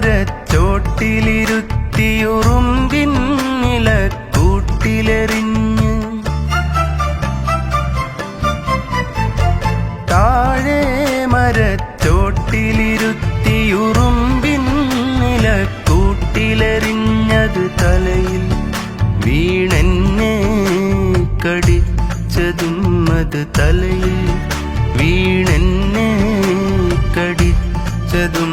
മരച്ചോട്ടിലിരുത്തിയുറുമ്പിൻ നിലക്കൂട്ടിലെറിഞ്ഞ് താഴെ മരച്ചോട്ടിലിരുത്തിയുറുമ്പിൻ നിലക്കൂട്ടിലെറിഞ്ഞത് തലയിൽ വീണെന്നെ കടിച്ചതും അത് തലയിൽ വീണെന്നെ കടിച്ചതും